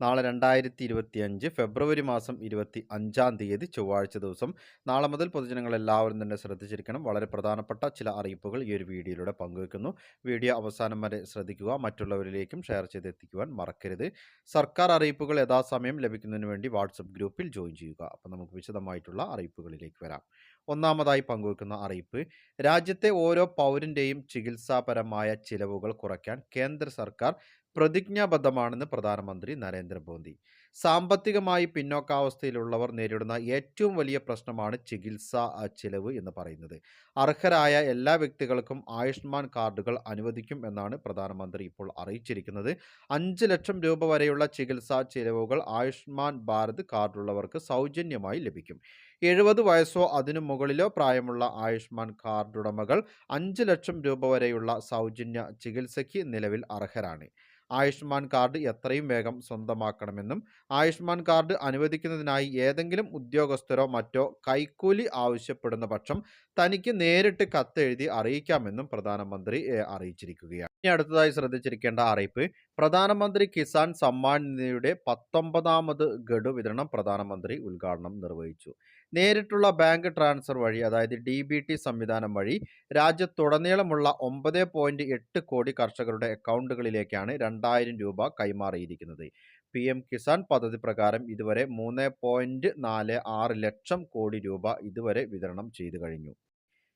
നാളെ രണ്ടായിരത്തി ഇരുപത്തി അഞ്ച് ഫെബ്രുവരി മാസം ഇരുപത്തി അഞ്ചാം തീയതി ചൊവ്വാഴ്ച ദിവസം. നാളെ മുതൽ പൊതുജനങ്ങൾ എല്ലാവരും തന്നെ ശ്രദ്ധിച്ചിരിക്കണം. വളരെ പ്രധാനപ്പെട്ട ചില അറിയിപ്പുകൾ ഈ ഒരു വീഡിയോയിലൂടെ പങ്കുവെക്കുന്നു. വീഡിയോ അവസാനം വരെ ശ്രദ്ധിക്കുക. മറ്റുള്ളവരിലേക്കും ഷെയർ ചെയ്തെത്തിക്കുവാൻ മറക്കരുത്. സർക്കാർ അറിയിപ്പുകൾ യഥാസമയം ലഭിക്കുന്നതിന് വേണ്ടി വാട്സപ്പ് ഗ്രൂപ്പിൽ ജോയിൻ ചെയ്യുക. അപ്പോൾ നമുക്ക് വിശദമായിട്ടുള്ള അറിയിപ്പുകളിലേക്ക് വരാം. ഒന്നാമതായി പങ്കുവെക്കുന്ന അറിയിപ്പ്. രാജ്യത്തെ ഓരോ പൗരന്റെയും ചികിത്സാപരമായ ചിലവുകൾ കുറയ്ക്കാൻ കേന്ദ്ര സർക്കാർ പ്രതിജ്ഞാബദ്ധമാണെന്ന് പ്രധാനമന്ത്രി നരേന്ദ്രമോദി സാമ്പത്തികമായി പിന്നോക്കാവസ്ഥയിലുള്ളവർ നേരിടുന്ന ഏറ്റവും വലിയ പ്രശ്നമാണ് ചികിത്സാ ചെലവ് എന്ന് പറയുന്നത്. അർഹരായ എല്ലാ വ്യക്തികൾക്കും ആയുഷ്മാൻ കാർഡുകൾ അനുവദിക്കും എന്നാണ് പ്രധാനമന്ത്രി ഇപ്പോൾ അറിയിച്ചിരിക്കുന്നത്. അഞ്ച് ലക്ഷം രൂപ വരെയുള്ള ചികിത്സാ ചിലവുകൾ ആയുഷ്മാൻ ഭാരത് കാർഡുള്ളവർക്ക് സൗജന്യമായി ലഭിക്കും. എഴുപത് വയസ്സോ അതിനു മുകളിലോ പ്രായമുള്ള ആയുഷ്മാൻ കാർഡുടമകൾ അഞ്ച് ലക്ഷം രൂപ വരെയുള്ള സൗജന്യ ചികിത്സയ്ക്ക് നിലവിൽ അർഹരാണ്. ആയുഷ്മാൻ കാർഡ് എത്രയും വേഗം സ്വന്തമാക്കണമെന്നും ആയുഷ്മാൻ കാർഡ് അനുവദിക്കുന്നതിനായി ഏതെങ്കിലും ഉദ്യോഗസ്ഥരോ മറ്റോ കൈക്കൂലി ആവശ്യപ്പെടുന്ന പക്ഷം തനിക്ക് നേരിട്ട് കത്തെഴുതി അറിയിക്കാമെന്നും പ്രധാനമന്ത്രി അറിയിച്ചിരിക്കുകയാണ്. ഇനി അടുത്തതായി ശ്രദ്ധിച്ചിരിക്കേണ്ട അറിയിപ്പ് പ്രധാനമന്ത്രി കിസാൻ സമ്മാൻ നിധിയുടെ പത്തൊമ്പതാമത് ഗഡു വിതരണം പ്രധാനമന്ത്രി ഉദ്ഘാടനം നിർവഹിച്ചു. നേരിട്ടുള്ള ബാങ്ക് ട്രാൻസ്ഫർ വഴി അതായത് ഡി ബി ടി സംവിധാനം വഴി രാജ്യത്തുടനീളമുള്ള ഒമ്പത് പോയിന്റ് എട്ട് കോടി കർഷകരുടെ അക്കൗണ്ടുകളിലേക്കാണ് രണ്ടായിരം രൂപ കൈമാറിയിരിക്കുന്നത്. പി എം കിസാൻ പദ്ധതി പ്രകാരം ഇതുവരെ മൂന്ന് പോയിന്റ് നാല് ആറ് ലക്ഷം കോടി രൂപ ഇതുവരെ വിതരണം ചെയ്തു കഴിഞ്ഞു.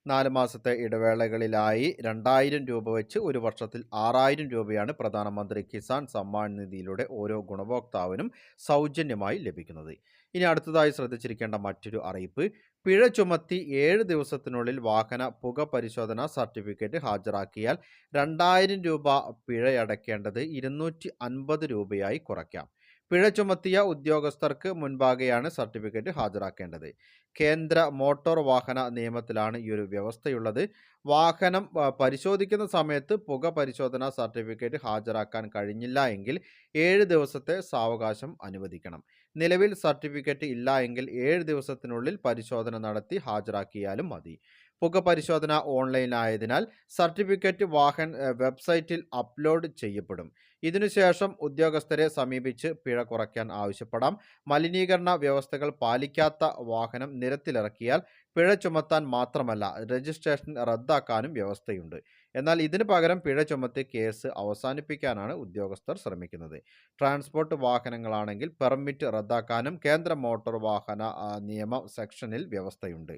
നാല് മാസത്തെ ഇടവേളകളിലായി രണ്ടായിരം രൂപ വെച്ച് ഒരു വർഷത്തിൽ ആറായിരം രൂപയാണ് പ്രധാനമന്ത്രി കിസാൻ സമ്മാൻ നിധിയിലൂടെ ഓരോ ഗുണഭോക്താവിനും സൗജന്യമായി ലഭിക്കുന്നത്. ഇനി അടുത്തതായി ശ്രദ്ധിച്ചിരിക്കേണ്ട മറ്റൊരു അറിയിപ്പ്. പിഴ ചുമത്തി ഏഴ് ദിവസത്തിനുള്ളിൽ വാഹന പുക പരിശോധന സർട്ടിഫിക്കറ്റ് ഹാജരാക്കിയാൽ രണ്ടായിരം രൂപ പിഴയടക്കേണ്ടത് ഇരുന്നൂറ്റി അൻപത് രൂപയായി കുറയ്ക്കാം. പിഴ ചുമത്തിയ ഉദ്യോഗസ്ഥർക്ക് മുൻപാകെയാണ് സർട്ടിഫിക്കറ്റ് ഹാജരാക്കേണ്ടത്. കേന്ദ്ര മോട്ടോർ വാഹന നിയമത്തിലാണ് ഈ ഒരു വ്യവസ്ഥയുള്ളത്. വാഹനം പരിശോധിക്കുന്ന സമയത്ത് പുക പരിശോധന സർട്ടിഫിക്കറ്റ് ഹാജരാക്കാൻ കഴിഞ്ഞില്ല എങ്കിൽ ഏഴ് ദിവസത്തെ സാവകാശം അനുവദിക്കണം. നിലവിൽ സർട്ടിഫിക്കറ്റ് ഇല്ല എങ്കിൽ ഏഴ് ദിവസത്തിനുള്ളിൽ പരിശോധന നടത്തി ഹാജരാക്കിയാലും മതി. പുക പരിശോധന ഓൺലൈനായതിനാൽ സർട്ടിഫിക്കറ്റ് വാഹൻ വെബ്സൈറ്റിൽ അപ്ലോഡ് ചെയ്യപ്പെടും. ഇതിനുശേഷം ഉദ്യോഗസ്ഥരെ സമീപിച്ച് പിഴ കുറയ്ക്കാൻ ആവശ്യപ്പെടാം. മലിനീകരണ വ്യവസ്ഥകൾ പാലിക്കാത്ത വാഹനം നിരത്തിലിറക്കിയാൽ പിഴ ചുമത്താൻ മാത്രമല്ല രജിസ്ട്രേഷൻ റദ്ദാക്കാനും വ്യവസ്ഥയുണ്ട്. എന്നാൽ ഇതിനു പകരം പിഴ ചുമത്തി കേസ് അവസാനിപ്പിക്കാനാണ് ഉദ്യോഗസ്ഥർ ശ്രമിക്കുന്നത്. ട്രാൻസ്പോർട്ട് വാഹനങ്ങളാണെങ്കിൽ പെർമിറ്റ് റദ്ദാക്കാനും കേന്ദ്ര മോട്ടോർ വാഹന നിയമ സെക്ഷനിൽ വ്യവസ്ഥയുണ്ട്.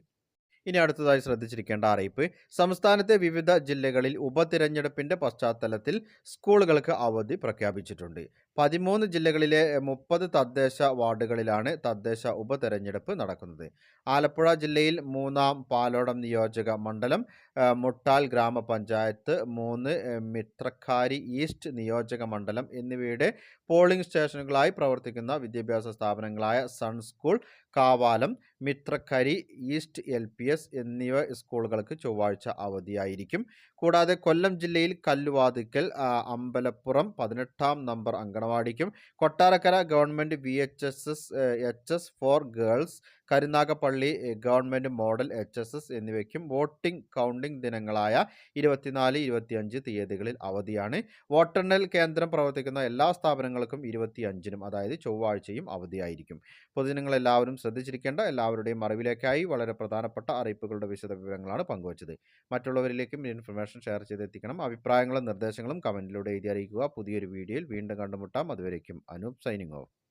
ഇനി അടുത്തതായി ശ്രദ്ധിച്ചിരിക്കേണ്ട അറിയിപ്പ്. സംസ്ഥാനത്തെ വിവിധ ജില്ലകളിൽ ഉപതിരഞ്ഞെടുപ്പിന്റെ പശ്ചാത്തലത്തിൽ സ്കൂളുകൾക്ക് അവധി പ്രഖ്യാപിച്ചിട്ടുണ്ട്. പതിമൂന്ന് ജില്ലകളിലെ മുപ്പത് തദ്ദേശ വാർഡുകളിലാണ് തദ്ദേശ ഉപതെരഞ്ഞെടുപ്പ് നടക്കുന്നത്. ആലപ്പുഴ ജില്ലയിൽ മൂന്നാം പാലോടം നിയോജക മണ്ഡലം മുട്ടാൽ ഗ്രാമപഞ്ചായത്ത് മൂന്ന് മിത്രക്കാരി ഈസ്റ്റ് നിയോജക മണ്ഡലം എന്നിവയുടെ പോളിംഗ് സ്റ്റേഷനുകളായി പ്രവർത്തിക്കുന്ന വിദ്യാഭ്യാസ സ്ഥാപനങ്ങളായ sun school Kavalam Mithrakkari east L P S എന്നിവ സ്കൂളുകൾക്ക് ചൊവ്വാഴ്ച അവധിയായിരിക്കും. കൂടാതെ കൊല്ലം ജില്ലയിൽ കല്ലുവാതിക്കൽ അമ്പലപ്പുറം പതിനെട്ടാം number അങ്കണവാടിക്കും Kottarakkara government V H S S H S for girls Karunagappally government model H S S എന്നിവയ്ക്കും വോട്ടിംഗ് കൗണ്ടിംഗ് ദിനങ്ങളായ ഇരുപത്തിനാല് ഇരുപത്തിയഞ്ച് തീയതികളിൽ അവധിയാണ്. വോട്ടെണ്ണൽ കേന്ദ്രം പ്രവർത്തിക്കുന്ന എല്ലാ സ്ഥാപനങ്ങൾക്കും ഇരുപത്തിയഞ്ചിനും അതായത് ചൊവ്വാഴ്ചയും അവധിയായിരിക്കും. പൊതുജനങ്ങൾ എല്ലാവരും ശ്രദ്ധിച്ചിരിക്കേണ്ട എല്ലാവരുടെയും അറിവിലേക്കായി വളരെ പ്രധാനപ്പെട്ട അറിയിപ്പുകളുടെ വിശദ വിവരങ്ങളാണ് പങ്കുവച്ചത്. മറ്റുള്ളവരിലേക്കും ഇൻഫർമേഷൻ ഷെയർ ചെയ്തെത്തിക്കണം. അഭിപ്രായങ്ങളും നിർദ്ദേശങ്ങളും കമന്റിലൂടെ എഴുതി അറിയിക്കുക. പുതിയൊരു വീഡിയോയിൽ വീണ്ടും കണ്ടുമുട്ടാം. അതുവരേക്കും അനൂപ് സൈനിങ് ഓഫ്